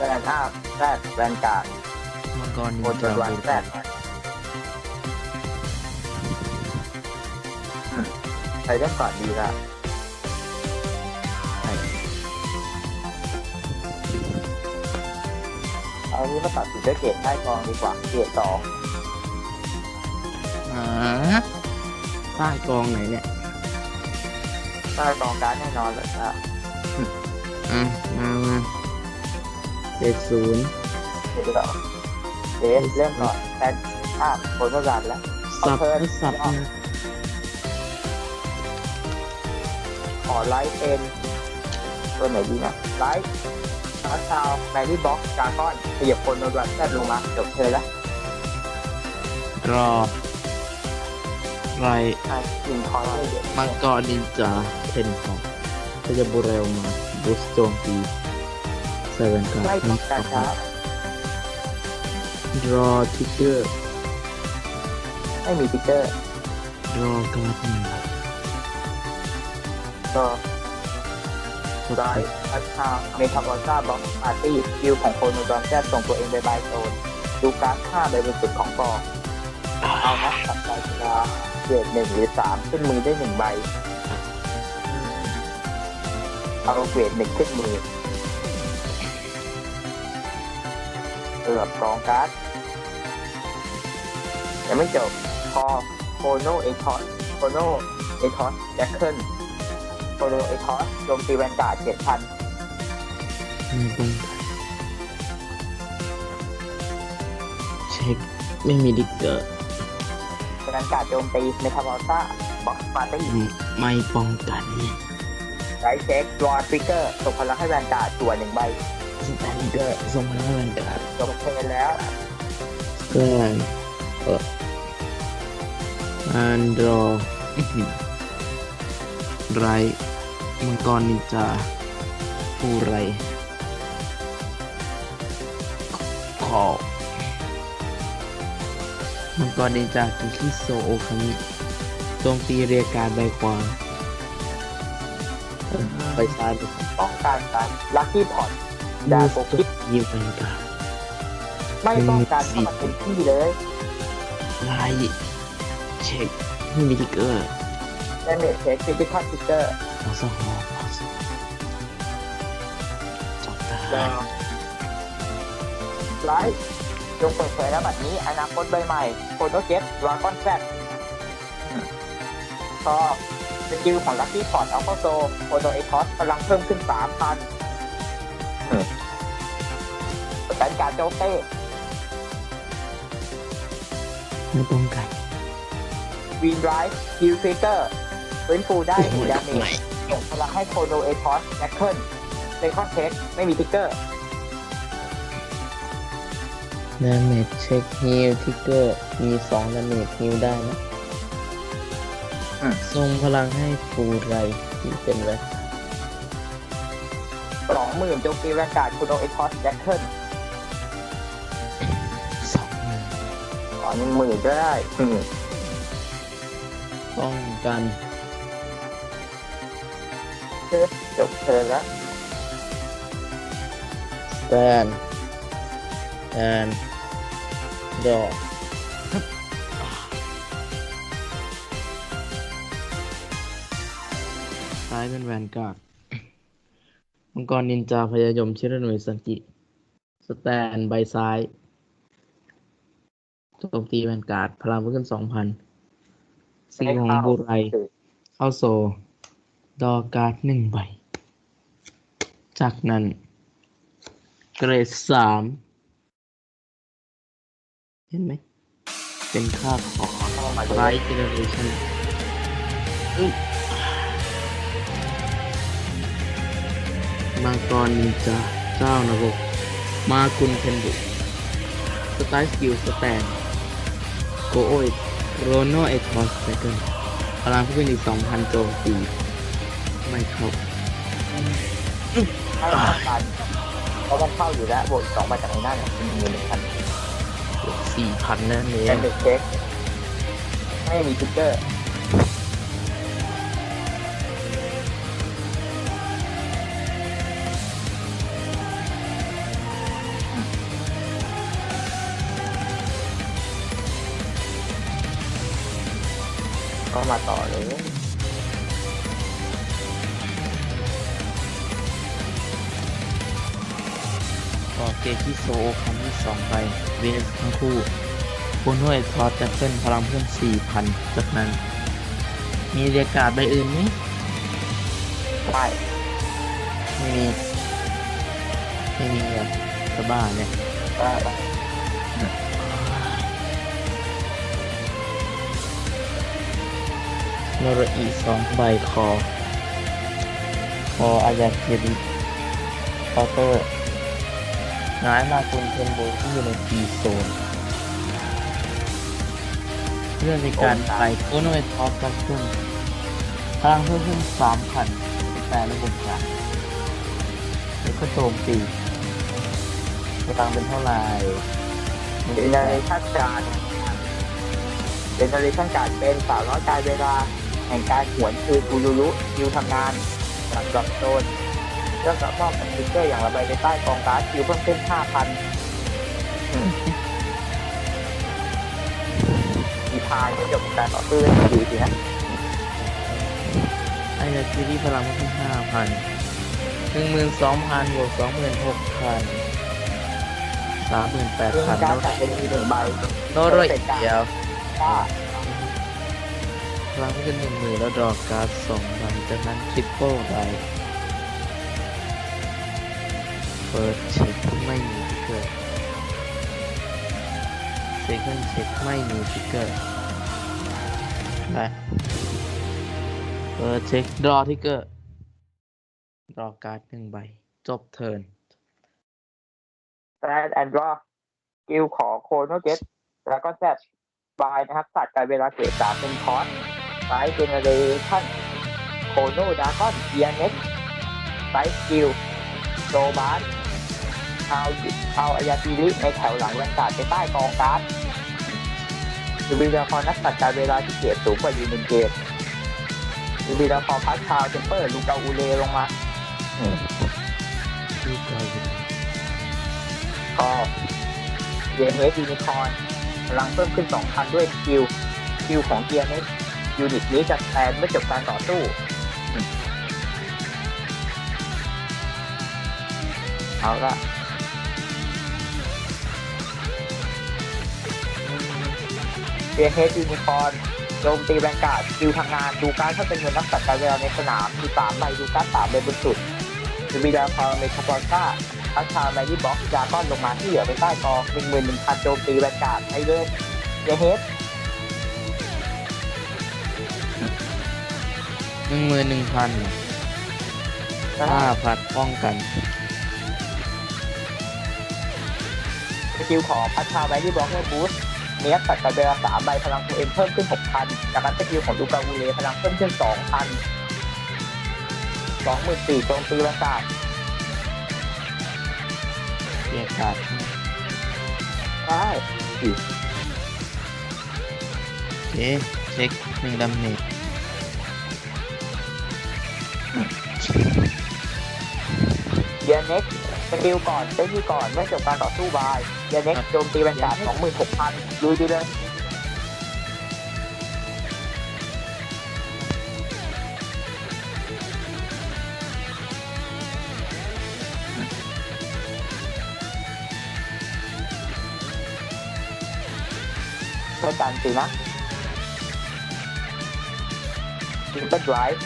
แวนอาร์แซดแวนการ์ดมังกรนิโอนนจจานวันบูแซดเนี่ยอืมใครเล่นก่อนดีล่ะใช่เอานี้มาตัดสินด้วยเกรดใต้กองดีกว่าเกรดสองอ่าใต้กองไหนเนี่ยใต้กองการดแน่นอนเลยนะอะมามา เจ็ดศูนย์เกรดสองเกรดเริ่มก่อนแซดอาร์โอนมาจัดแล้วสับเอาเพิ่มสับนะขอไลท์เป็นตัวไหนดีนะไลท์ชาร์ชาวแมรี่บ็อกกาก้อนขยับคนโดนวันแซดลงมาจบเธอแล้วรอไรอะยิงคอนเลยเดี๋ยวมังกรนินจาเทนของก็จะบูเรลมาบูสโจมตี เซเว่นการ์ไม่ดต้องการช้ารอทิกเกอร์ไม่มีติ๊กเกอร์รอการ์ดหนึ่งก็ไลท์ชาร์ชาวเมทาบอลซ่าบ็อกปาร์ตี้คิวของโคนโดนแซดส่งตัวเองไปบายโซน ดูการ์ด5ใบบนสุดของกองเอานักตัดใจเวลาเกรดหนึ่งหรือสามขึ้นมือได้หนึ่งใบ เอาเกรดหนึ่งขึ้นมือ เลือกกองการ์ดยังไม่จบพอโคโนเอทอสโคโนเอทอสแจ็คเกิลโคโนเอทอสโจมตีแวนการ์ดเจ็ดพันไม่ป้องกันเช็คไม่มีดิกเกอร์แวนการ์ดโจมตีเมทาบอลซ่าบ็อกปาร์ตี้ไม่ป้องกันไรเช็ครอทริกเกอร์ส่งพลังให้แวนการ์ดจั่วหนึ่งใบ สแตนเกอร์ส่งมาแล้วกันการ์ดจบเทิร์นแล้วเพื่อนเอออันดรอไรมังกรนินจาผู้ไรขอมังกรนินจากิคิโซโอคามิโจมตีเรียกการใบขวาไปซ้ายไปขวาต้องการการลัคกี้พอต ดาโกคิดยิงเป็นการไม่ต้องการเข้ามาเป็นที่เลยไล่เช็คไม่มีทิกเกอร์ดาเมจเช็คฟิสิคอลทิกเกอร์ขอสองขอสองจบได้ไลท์จงเปิดเผยแล้วบัดนี้อนาคตใบใหม่โฟโตเกตรากอนแซดก็สกิลของลัคกี้พอตเอาเข้าโซโฟโตเอทอสพลังเพิ่มขึ้นสามพัน สแตนการ์ดโจเต้ไม่ป้องกันวีนไรฟ์ฮิลทริกเกอร์ฟื้นฟูได้โอ้โหดาเมทำไมจส่งพลังให้โคโนเอทอสแจ็คเกิลเซคอนเทคไม่มีทิกเกอร์ดาเมจเช็คฮิลทิกเกอร์มีสองดาเมจฮิลได้นะส่งพลังให้ฟูไรที่เป็นไร สองหมื่นโจมตีแวนการ์ดโคโนเอทอสแจ็คเกิลสองหมื่นอ๋อหนึ่งหมื่นก็ได้อืมป้องกันจบเทิร์นแล้วสแตนแอนดอซ้ายเป็นแวนการ์ด มังกรนินจาพยายมชิรหน่ยสังกิสแตนใบซ้ายโจมตีแวนการ์ดพลังเพิ่มขึ้นสองพันสิ่งของบูไรเข้าโซ ดอการ์ดหนึ่งใบ จากนั้น เกรดสามเห็นไหม เป็นค่าของไรเจเนอเรชั่น มังกรนินจาเจ้านรกมากุนเทนบุสไตล์สกิลสแตนโกโอเอโรโนเอทอสเซเกิลพลังพิ่มขึ้นอีกสองพันโจมตีไม่เข้าให้ต้องการเพราะมันเข้าอยู่แล้วบวกสองมาจากในนั่นเป็นหมื่นหนึ่งพันสี่พันแน่นเอเป็นเด็กเช็คไม่มีทิกเกอร์ ก็มาต่อเลยก็เกที่โซโอครั้งที่สองไปเวสทั้งคู่คุณห้วยทอสจะขึ้นพลังเพิ่ม4,000 จากนั้น มีเรียกการ์ดใบอื่นไหมไม่ไม่มีไม่มีอะสบ้าเนี่ยได้ โนรอีสองใบคอ คออายาเกริคาเตอร์น้ายมาคุณเทนโบที่อยู่ในทีโซนเรื่องในการไปโคโนเอทอสกับขึ้นพลังเพิ่มขึ้นสามพันแต่ระบบการแล้วก็โจมตีพลังเป็นเท่าไหร่เจเนอเรชั่นการเจเนอเรชั่นการเป็นสาวน้อยกายเวลา แห่งการหวนคือกูยูรุคิวทำงานหลังดรอปโซนเรื่องกับมอบสติ๊กเกอร์อย่างระบายในใต้กองการ์ดคิวเพิ่มขึ้น5,000มีพายไม่จบการต่อสู้เล่นดีสินะไอ้ยาคิริพลังเพิ่มขึ้นห้าพันหนึ่งหมื่นสองพันบวกสองหมื่นหกพันสามหมื่นแปดเรื่องพันการจัดเป็นมีหนึ่งใบโนโรอีกเดียวถ้าพลังขึ้นหนึ่งหมื่นแล้วดอกการ์ดสองใบจากนั้นทริปเปิลไดเปิดเช็คไม่มีทิกเกอร์เซคันเช็คไม่มีทิกเกอร์ได้เปิดเช็คดรอทิกเกอร์ดรอการ์ดหนึ่งใบ จบเทิร์นแซดแอนด์รอกิลขอโคโนเจ็ตแล้วก็แซดบายนะครับสัตว์การเวลาเกรดสามเป็นคอร์ส ไซส์เจเนเรชั่นโคโนดากอนเอียเน็กไซส์กิลโซบาสชาวชาวอายาติริในแถวหลังแวนกาดไปใต้กองการ์ดยูบิลาคอนักสัตว์การเวลาที่เกรสูงกว่ายูนิเกตยูบิลาคอพัชชาวเทมเปอร์ลูกาอูเลลงมาอืมดีเกาหลีก็เยเฮดยูนิคอนพลังเพิ่มขึ้น2,000ด้วยสกิลสกิลของเกียร์เฮด ยูนิตนี้จะแทนเมื่อจบการต่อสู้เอาละเกียเฮดยูนิคอนโจมตีแรงกาดสกิลทำงานดูการถ้าเป็นเงินนักสัตว์การเวลาในสนามมี3ใบดูการ์ด3ใบบนสุดจะมีดาวพาวเมคาปอลซ่าพัชชาแมรี่บ็อกซ์ดราก้อนลงมาที่เหลือไปใต้กองหนึ่งหมื่นหนึ่งพันโจมตีแวนกาดให้เล่นเยเฮด หนึ่งหมื่นหนึ่งพันห้าพันป้องกันสกิลของพัชชาแมรี่บ็อกซ์ให้บูสต์เนี้ยตัดกับเวลาสามใบพลังตัวเองเพิ่มขึ้นหกพันจากนั้นสกิลของดูกาวูเลพลังเพิ่มขึ้นสองพันสองหมื่นสี่โจมตีแวนการ์ดเรียกการ์ดได้โอเคเช็คหนึ่งดาเมจ เยเน็กสกิลก่อนเจ้าที่ก่อนเมื่อจบการต่อสู้บายเยเน็กโจมตีแวนการ์ดสองหมื่นหกพันลุยดีเลยเพื่อการสินะซิงเกิลไดรฟ์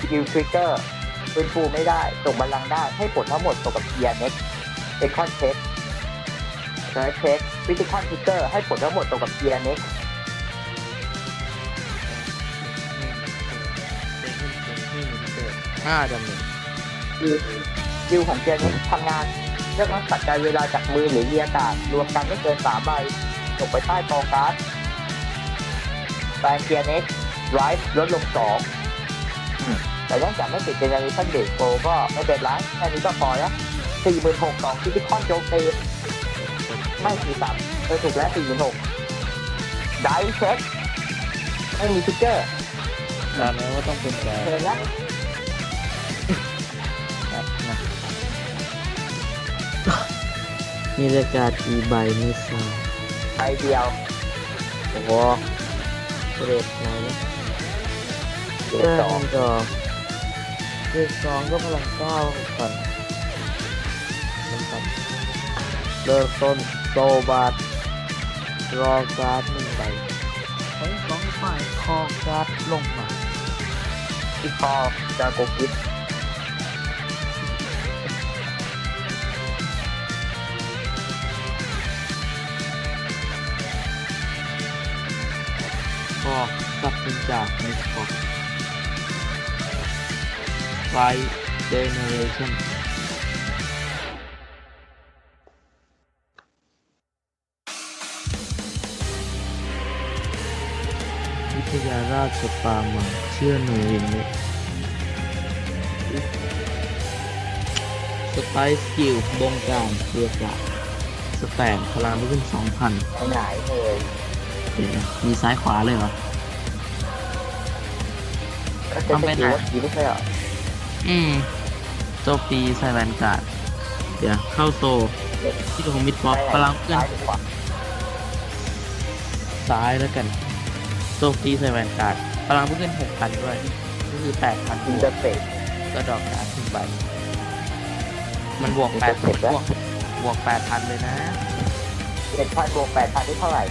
สกิลทริกเกอร์ ฟื้นฟูไม่ได้ส่งบัลลังก์ได้ให้ผลทั้งหมดตกกับเทียเน็กเอคอนเช็คเซิร์ชเช็คฟิสิคอนทิกเกอร์ให้ผลทั้งหมดตกกับเทียเน็กห้าดาเมจคิวของเทียเน็กทำงานเลือกนักตัดใจเวลาจากมือหรือเรียกาศรวมกันไม่เกินสามใบตกไปใต้กองการ์ดแฟนเทียเน็กไ i ฟ์ลดลงสอง แต่เนื่องจากไม่ติดเจเนอเรชั่นเดทโกก็ไม่เป็นไรแค่นี้ก็พอแล้วสี่หมื่นหกสองฟิสิคอนโจมตีไม่สี่สามเออถูกแล้วสี่หมื่นหกได้เช็คไม่มีทิกเกอร์ตามแล้วว่าต้องเป็นแบบเชิญนะแบบนะมีรายการกี่ใบไม่ทราบใบเดียวโอ้โหเรทไหนเนี่ยเกรดสองก็ เกรดสองก็พลังเก้าพันนะครับเริ่มต้นโซบาทรอการ์ดหนึ่งใบใช้สองฝ่ายคอการ์ดลงมาที่คอจาโกกิสก็ตัดสินจากในสปอร์ ตไฟเจเนเรชั่นวิทยาราชปามังเชื่อหน่วยวินเนตสไตล์สกิลบงการเรือกาสแตนพลังไม่ขึ้นสองพันไปไหนเลยเดี๋ยวนะมีซ้ายขวาเลยเหรอ ก็จะไปไหนกี่ไม่ใช่เหรอ อืมโจมตีใส่แวนการ์ดเดี๋ยวเข้าโซที่ของมิดบ็อกพลังเพื่อนซ้ายดีกว่าซ้ายแล้วกันโจมตีใส่แวนการ์ดพลังเพื่อนหกพันด้วยก็คือแปดพันอินบเตวอกร์เฟกก็ดอกการ์ดขึ้นไปมันบวกแปดเจ็ดบแล้ววกบวกแปดพันเลยนะเจ็ดพันบวกแปดพันได้เท่าไหร่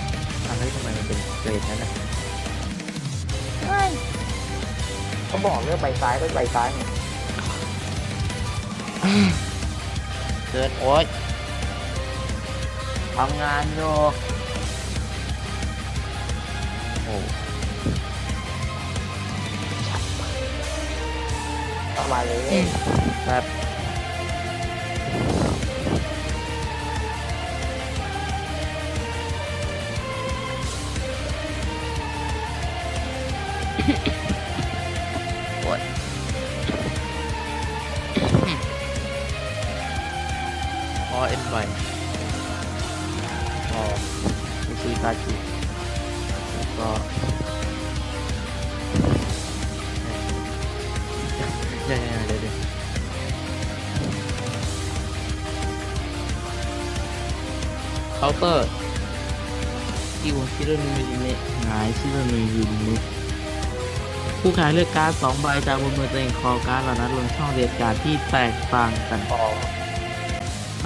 ทำให้ทำไมมันเป็นเกรดนั้นนะเขาบอกเรื่องใบซ้ายก็ใบซ้ายเนี่ย เกินโอ๊ยทำงานอยู่โอ้ประมาณนี้ครับ เอ็นไวพอมิซุยตาจิแล้วก็เดี๋ยวเดี๋ยวเดี๋ยวเดี๋ยวเคาน์เตอร์ที่วงชิโรนุมิเนะหงายชิโรนุมิเนะผู้ขายเลือกการ์ดสองใบจากบนมือตัวเองคอการ์ดเหล่านั้นลงช่องเรียนการ์ดที่แตกต่างกันพอ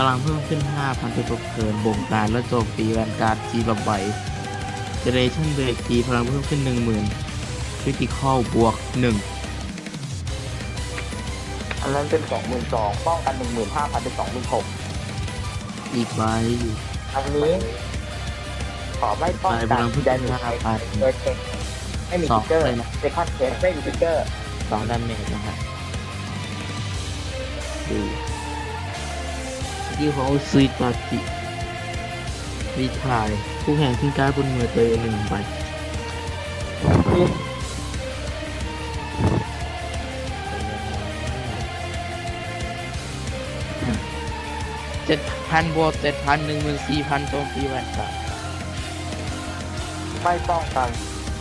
พลังเพิ่มขึ้น 5,000เป็นตัวเกินบ่งการและโจมตีแวนการ์ดจีละใบเจเนเรชั่นเบรกตีพลังเพิ่มขึ้น 10,000คริติคอลบวก 1 อันนั้นเป็นสองหมื่นสองป้องกันหนึ่งหมื่นห้าพันเป็นสองหมื่นหกอีกใบอันนี้ขอไม่ป้องใบพกันลังเพิ่มแดขึ้นนเเ5,000อร์เทคไม่มีสอทิงกเกอร์เลยนะเซคันด์เคสไม่มีทิกเกอร์สองดาเมจนะครับดู สกิลของซุยตาจิรีทายผู้แข่งทิ้งการ์ดบนมือตัวเองหนึ่งใบเจ็ดพันบวกเจ็ดพันหนึ่งหมื่นสี่พันโจมตีแวนการ์ดไม่ป้องกัน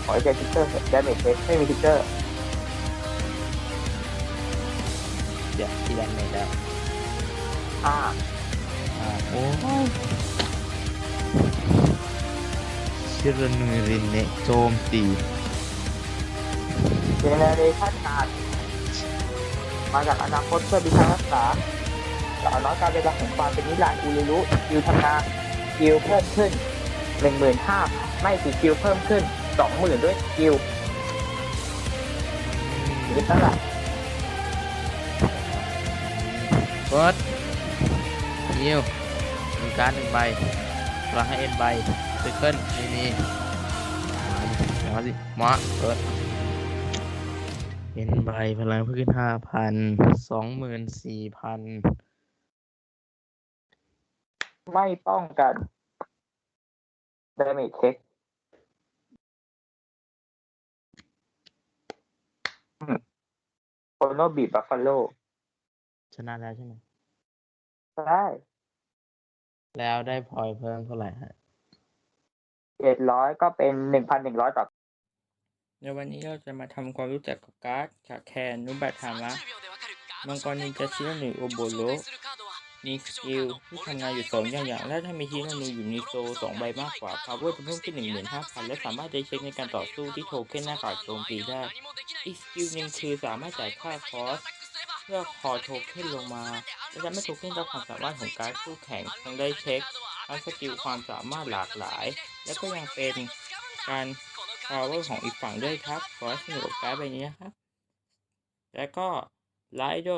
ขอให้เจอทิกเกอร์แดนเมจเช็คไม่มีทิกเกอร์เดี๋ยวที่แวนเมจแล้วอ่าอ่า โอ้ยชิรนุยรินเนะโจมตีเจเนเรชั่นการ์ดมาจากอนาคตเพื่อบิชารักษาสาวน้อยการเวลาของความเป็นนิรันดร์อูรุรุคิวทำงานคิวเพิ่มขึ้นหนึ่งหมื่นห้าไม่สิคิวเพิ่มขึ้นสองหมื่นด้วยคิวคิดเท่าไหร่เฟิร์สนิวมีการดหนึ่งใบพลังให้เอ็นใบซเคิลไม่มีมาดิมาสิมาเฟิร์สเอ็นใบพลังเพิ่มขึ้นห้าพันสองหมื่นสี่พันไม่ป้องกันดาเมจเช็คโอโนบีบัฟฟาโลชนะแล้วใช่ไหม ได้ แล้วได้พอยเพิ่มเท่าไหร่ฮะเจ็ดร้อยก็เป็นหนึ่งพันหนึ่งร้อยต่อ ในวันนี้เราจะมาทำความรู้จักกับการ์ดจากแคนนุบัตฮามะมังกรนินจาชิโรหนึ่งโอโบโรมีสกิลที่ทำงานอยู่สองอย่างอย่างแรกถ้ามีทีนานูอยู่ในโซสองใบมากกว่า power จะเพิ่มขึ้นหนึ่งหมื่นห้าพันและสามารถได้เช็คในการต่อสู้ที่โทเค็นหน้ากากโจมตีได้ อีกสกิลหนึ่งคือสามารถจ่ายค่าคอสเพื่อคอโทเค็นลงมาและทำให้โทเค็นรับความสามารถของการคู่แข่งทั้งได้เช็คและสกิลความสามารถหลากหลาย และก็ยังเป็นการพาวเวอร์ของอีกฝั่งด้วยครับ ขอให้สนุกกับการดใบนี้นะครับ แล้วก็ไลโด